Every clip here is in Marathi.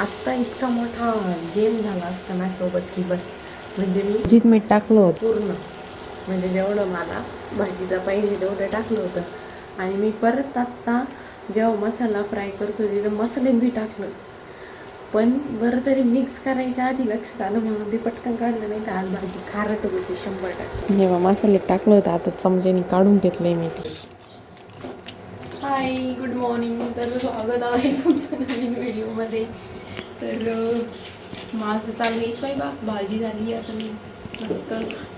आत्ता इतका मोठा गेम झाला असता माझ्यासोबत की बस. म्हणजे मी जित मीठ टाकलं होतं. पूर्ण. म्हणजे जेवढं मला भाजीला पाहिजे तेवढं टाकलं होतं. आणि मी परत आत्ता जेव्हा मसाला फ्राय करत होते तर मसाल्यात बी टाकलं. पण बरं तरी मिक्स करायच्या आधी लक्षात आलं म्हणून ते पटकन काढलं नाही तर आज भाजी खारट होती शंभर टक्के. जेव्हा मसाल्यात टाकलं होतं आता चमच्याने काढून घेतलंय मी ते. हाय गुड मॉर्निंग तर स्वागत आहे तुमचं नवीन व्हिडिओमध्ये तर माझं चालू आहे स्वयंपाक. भाजी झाली आता मी. मस्त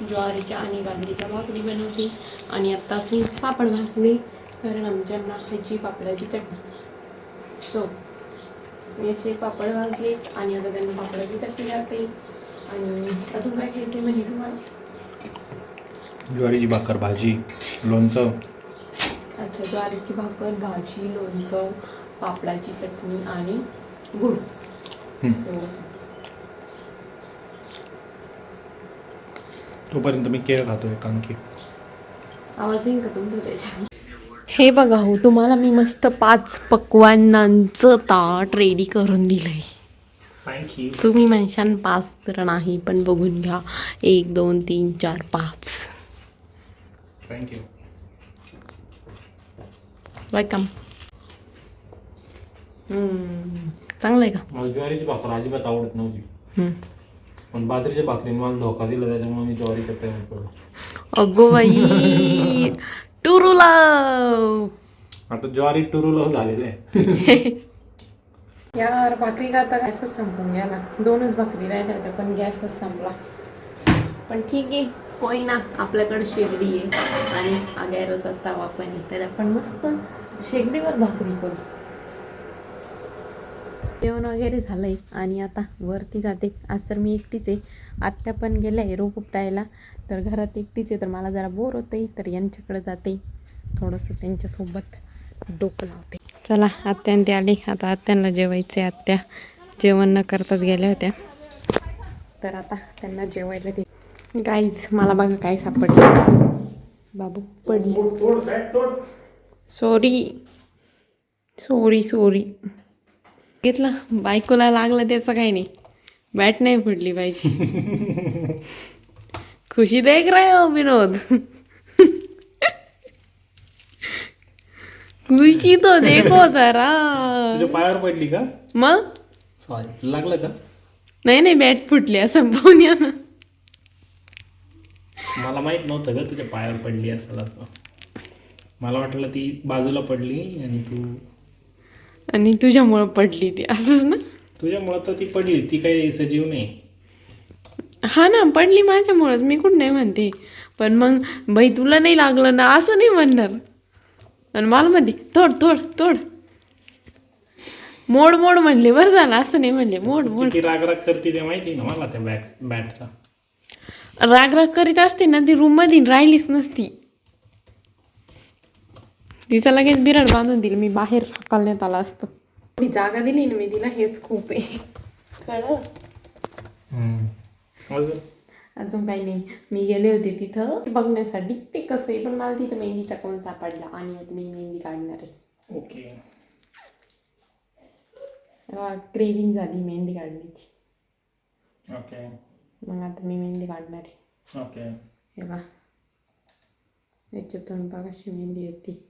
ज्वारीच्या आणि बाजरीच्या भाकरी बनवते. आणि आत्ताच मी पापड भाजले कारण आमच्या नाकाची पापडाची चटणी. सो मी असे पापड भाजले आणि आता त्यांना पापडाची चटणी घालते आणि अजून काय खायचं आहे म्हणजे तुम्हाला? ज्वारीची भाकर भाजी लोणचं. अच्छा ज्वारीची भाकर भाजी लोणचं पापडाची चटणी आणि गुळ. तोपर्यंत मी केळ खातोय कारण की आवाज येईल का तुमचं त्याच्यात? हे बघा हो तुम्हाला मी मस्त पाच पक्वान्नांचं ताट रेडी करून दिलंय. थँक्यू तुम्ही म्हणशान पाच तर नाही पण बघून घ्या. एक दोन तीन चार पाच. थँक्यू वेलकम चांगलं आहे का? मला ज्वारीची भाकर अजिबात आवडत नव्हती. हम्म. पण बाजरीच्या भाकरीने मला धोका दिला त्याच्यामुळे मी ज्वारीच्या प्रेमात पडलो. अगो बाई टुरुला आता ज्वारी टुरुल झालेलं आहे. यार भाकरी करता गॅसच संपून गेला. दोनच भाकरी राहिल्या होत्या पण गॅसच संपला. पण ठीक आहे होई ना आपल्याकडे शेगडी आहे आणि आगॅरोचा तवा पण आहे. तर आपण मस्त शेगडीवर भाकरी करू. जेवण वगैरे झालंय आणि आता वरती जाते. आज तर मी एकटीच आहे. आत्या पण गेल्या आहे रोप उपटायला. तर घरात एकटीच आहे. तर मला जरा बोर होते तर यांच्याकडे जाते. थोडंसं त्यांच्यासोबत डोकं लावते. चला आत्यान ते आली. आता आत्यांना जेवायचे आत्या जेवण न करताच गेल्या होत्या. तर आता त्यांना जेवायला दे. गाईज मला बघा काय सापडलं. बाबू पडली. सॉरी सॉरी सॉरी घेतला. बायकोला लागलं त्याचं काही नाही. बॅट नाही पडली पाहिजे. खुशी देख रहे हो विनोद. खुशी तो देखो जरा. तुझ्या पायावर पडली का? मग? सॉरी लागलं का? नाही नाही बॅट फुटली असं पाहून या ना. मला माहीत नव्हतं का तुझ्या पायावर पडली असेल असं. मला वाटलं ती बाजूला पडली आणि तू आणि तुझ्यामुळं पडली ती असंच ना? तुझ्यामुळं तर ती पडली ती काही सजीव नाही. हा ना पडली माझ्यामुळंच मी कुठं नाही म्हणते. पण मग बाई तुला नाही लागलं ना? असं नाही म्हणणार. आणि मला म्हणते तोड तोड तोड. मोड मोड म्हणले बरं झालं असं नाही म्हणले. मोड मोड किती राग राग करते ते माहिती ना मला त्या बॅट बॅटचा राग राग करीत असते ना ती रूममध्ये राहिलीच नसती. तिचा लगेच बिराड बांधून दिली. मी बाहेर हाकलण्यात आला असतं. थोडी जागा दिली ना मी तिला हेच खूप आहे. कळलं? अजून? काही नाही. मी गेले होते तिथं. बघण्यासाठी. ते कसं आहे पण मला तिथं मेहंदीचा कोण सापडला आणि मी मेहंदी काढणार आहे. ओके. क्रेविंग झाली मेहंदी काढण्याची. ओके. मग आता मी मेहंदी काढणार आहे. ओके. हे बा याच्यातून बघ अशी मेहंदी येते.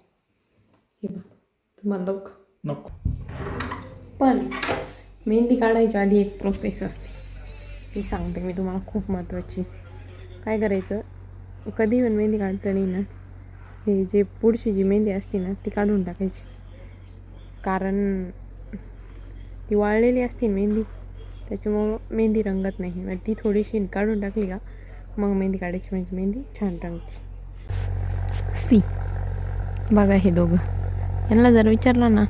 हे बा तुम्हाला लोक नको. पण मेहंदी काढायच्या आधी एक प्रोसेस असते. ती सांगते मी तुम्हाला खूप महत्त्वाची काय करायचं? कधी पण मेहंदी काढताना ना. हे जे पुढची जी मेहंदी असते ना ती काढून टाकायची. कारण ती वाळलेली असते मेहंदी त्याच्यामुळं मेहंदी रंगत नाही. मग ती थोडीशी काढून टाकली का मग मेहंदी काढायची. म्हणजे मेहंदी छान रंगची सी. बघा हे दोघं. यांना जर विचारलं ना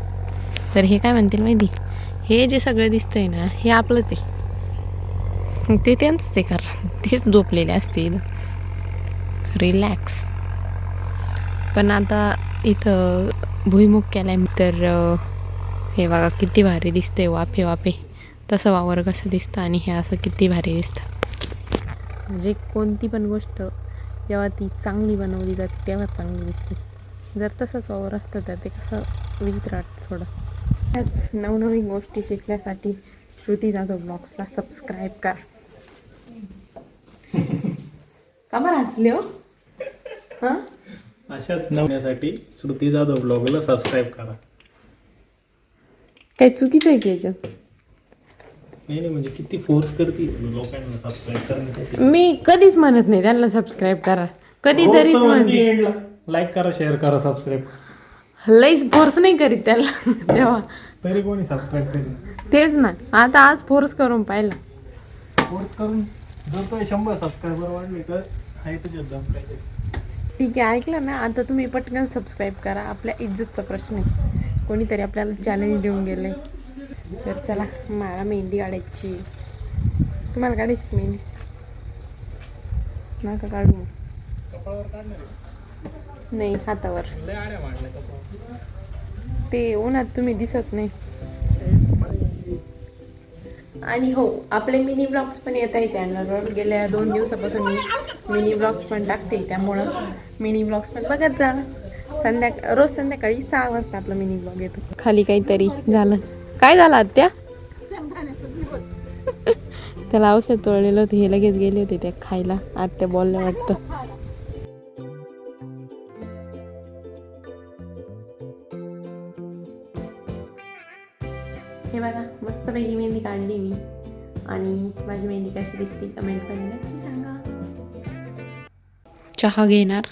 तर हे काय म्हणतील माहिती? हे जे सगळं दिसतंय ना हे आपलंच आहे. ते त्यांचंच आहे कारण तेच झोपलेले असते इथं. रिलॅक्स पण आता इथं भुईमुग केलाय. तर हे बघा किती भारी दिसते वाफे वाफे. तसं वावर कसं दिसतं आणि हे असं किती भारी दिसतं. म्हणजे कोणती पण गोष्ट जेव्हा ती चांगली बनवली जाते तेव्हा चांगली दिसते. जर तसंच वावर असतं तर ते कसं विचित्र वाटतं थोडं. त्याच नवनवीन गोष्टी शिकण्यासाठी श्रुती जाधव ब्लॉग्सला सबस्क्राईब करा. का बरं हसले हो? हां? अशाच नवण्यासाठी श्रुती जाधव ब्लॉगला सबस्क्राईब करा. काही चुकीचं आहे की याच्यात? नाही नाही म्हणजे किती फोर्स करते लोकांना सबस्क्राईब करण्यासाठी. मी कधीच म्हणत नाही त्यांना सबस्क्राईब करा. कधीतरीच म्हणते लाईक करा शेअर करा सबस्क्राईब लईच फोर्स नाही करीत त्याला. तेव्हा. तरी कोणी सबस्क्राईब करेल तेच ना. आता आज फोर्स करून पाहिलं. फोर्स करून जर तो शंभर सबस्क्रायबर वाढले तर आहे दम काहीतरी ठीक आहे ऐकलं ना? आता तुम्ही पटकन सबस्क्राईब करा. आपल्या इज्जतचा प्रश्न आहे. कोणीतरी आपल्याला चॅलेंज देऊन गेले तर चला मला मेहंदी काढायची. तुम्हाला काढायची मेहंदी? नका काढू. कपाळावर काढणार नाही हातावर. ते उन्हात तुम्ही दिसत नाही. आणि हो आपले मिनी ब्लॉग्स पण येत आहे चॅनलवर गेल्या दोन दिवसापासून मी मिनी ब्लॉग्स पण टाकते त्यामुळं मिनी ब्लॉग्स पण बघत जा. संध्याकाळ रोज संध्याकाळी सहा वाजता आपला मिनी ब्लॉग येतो. खाली काहीतरी झालं. काय झालं आत्या? त्याला औषध चोळलेलं होतं हे लगेच गेले होते त्या खायला. आत्या बोललं वाटतं. दिसते कमेंटमध्ये नक्की सांगा. चहा घेणार?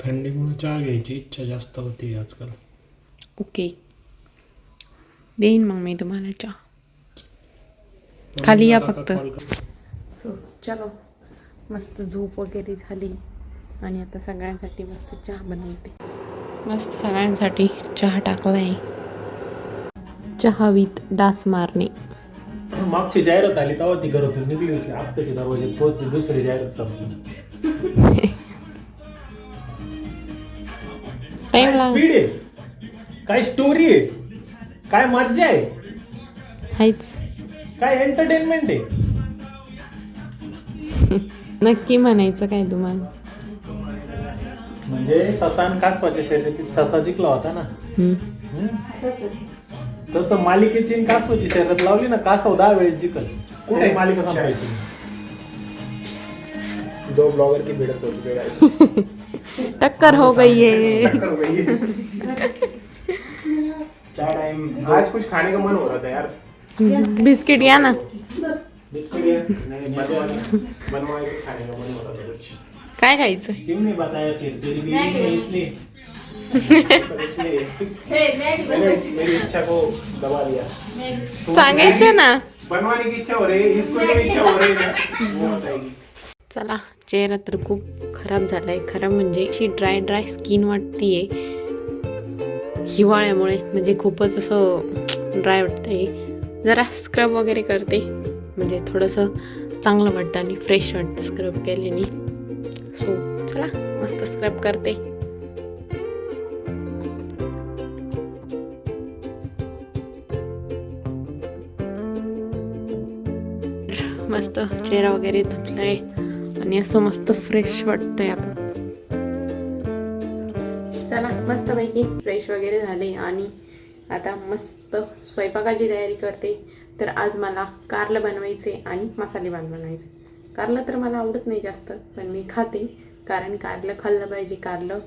थंडीमुळे चहा घ्यायची इच्छा जास्त होती आजकाल. ओके. देईन मग मी तुम्हाला चहा. खाली या फक्त. सो चलो. मस्त झोप वगैरे झाली. आणि आता सगळ्यांसाठी मस्त चहा बनवते. मस्त सगळ्यांसाठी चहा टाकलाय. चहा विथ डास मारणे. मागची जाहिरात आली तेव्हा ती घरातून निघली होती. आत्ताची दरवाजे पोहोचली दुसरी जाहिरात संपली. टाइम काय लाग स्पीड आहे? काय स्टोरी आहे? काय मज्जा आहे? हायच काय एंटरटेनमेंट आहे? नक्की म्हणायचं काय तुम्हाला? म्हणजे ससा आणि कासवाच्या शर्यतीत ससा जिंकला होता ना? हम्म. तसं. मालिकेची आणि कासवाची शर्यत लावली ना कासव दहा वेळेस जिंकल. कुठे मालिका संपायची दो ब्लॉगर की भिड़ंत हो चुके गाइस टक्कर हो गई है. टक्कर हो गई है. चाय टाइम आज कुछ खाने का मन हो रहा था यार. बिस्किट या ना. बिस्किट है नहीं बनवा बनवा के खाने का मन हो रहा था कुछ. काय खायचं? क्यों नहीं बताया फिर? तेरी बीवी ने इसलिए. सांगायचं ना. बनवाने की इच्छा हो रही इसको जो इच्छा हो रही ना चला चेहरा तर खूप खराब झालाय. खराब म्हणजे अशी ड्राय ड्राय स्किन वाटतीये. हिवाळ्यामुळे. म्हणजे खूपच असं ड्राय वाटतंय. जरा स्क्रब वगैरे करते. म्हणजे थोडंसं चांगलं वाटतं आणि फ्रेश वाटतं स्क्रब केल्याने. सो चला मस्त स्क्रब करते. मस्त चेहरा वगैरे धुतलाय आणि असं मस्त फ्रेश वाटतंय आता. चला मस्तपैकी फ्रेश वगैरे झाले आणि आता मस्त स्वयंपाकाची तयारी करते. तर आज मला कारलं बनवायचे आणि मसाले भात बनवायचे. कारलं तर मला आवडत नाही जास्त पण मी खाते. कारण कारलं खाल्लं पाहिजे. कारलं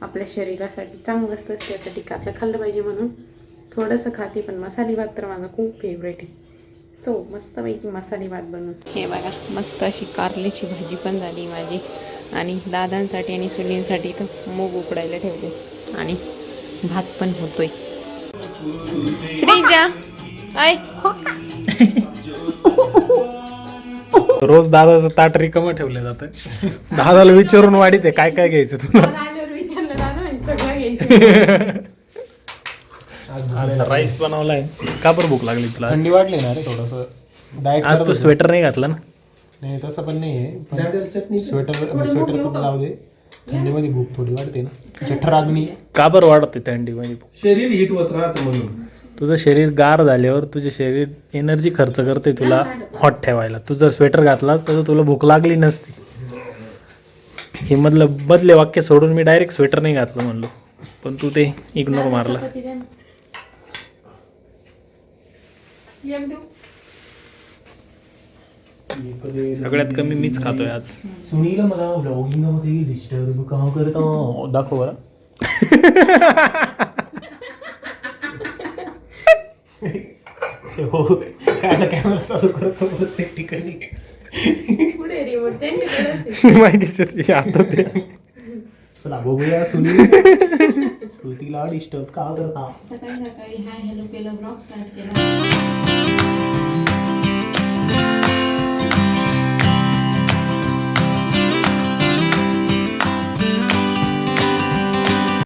आपल्या शरीरासाठी चांगलं असतं त्यासाठी कारलं खाल्लं पाहिजे म्हणून थोडंसं खाते पण मसाले भात तर माझा खूप फेवरेट आहे. सो मस्तपैकी मसाले भात बनवून. हे बघा मस्त अशी कारल्याची भाजी पण झाली माझी. आणि दादांसाठी आणि सुनींसाठी तर मूग उकडायला ठेवले. आणि भात पण होतोय. श्रीजा आय रोज दादाचं ताट रिकाम ठेवलं जातं. दादाला विचारून वाढीत आहे काय काय घ्यायचं तुला? विचारलं दादा सगळं घ्यायचं. राईस बनवलाय. का बरं भूक लागली तुला? थंडी वाढली ना रे थोडस. डाएट आज तू स्वेटर नाही घातला ना? नाही तसं पण नाही आहे स्वेटर स्वेटर तर लावू दे थंडीमध्ये भूक थोडी वाढते ना. जठराग्नी का बरं वाढते थंडीमध्ये? शरीर हिट होत राहतं म्हणून. तुझं शरीर गार झाल्यावर तुझे शरीर एनर्जी खर्च करते तुला हॉट ठेवायला. तू जर स्वेटर घातला तर तुला भूक लागली नसती. हे मधलं मधले वाक्य सोडून मी डायरेक्ट स्वेटर नाही घातलं म्हणलो. पण तू ते इग्नोर मारला. एक देऊ. सगळ्यात कमी मीच खातोय आज. सुनील मला ब्लॉगिंगमध्ये डिस्टर्ब का करता दाखव बरं. हो काय कॅमेरा चालू करतो प्रत्येक ठिकाणी. माहितीच आहे, आता ते. चला बघूया सुनील. श्रुतीला डिस्टर्ब का करता सकाळी सकाळी हाय हॅलो केलं ब्लॉग स्टार्ट केला.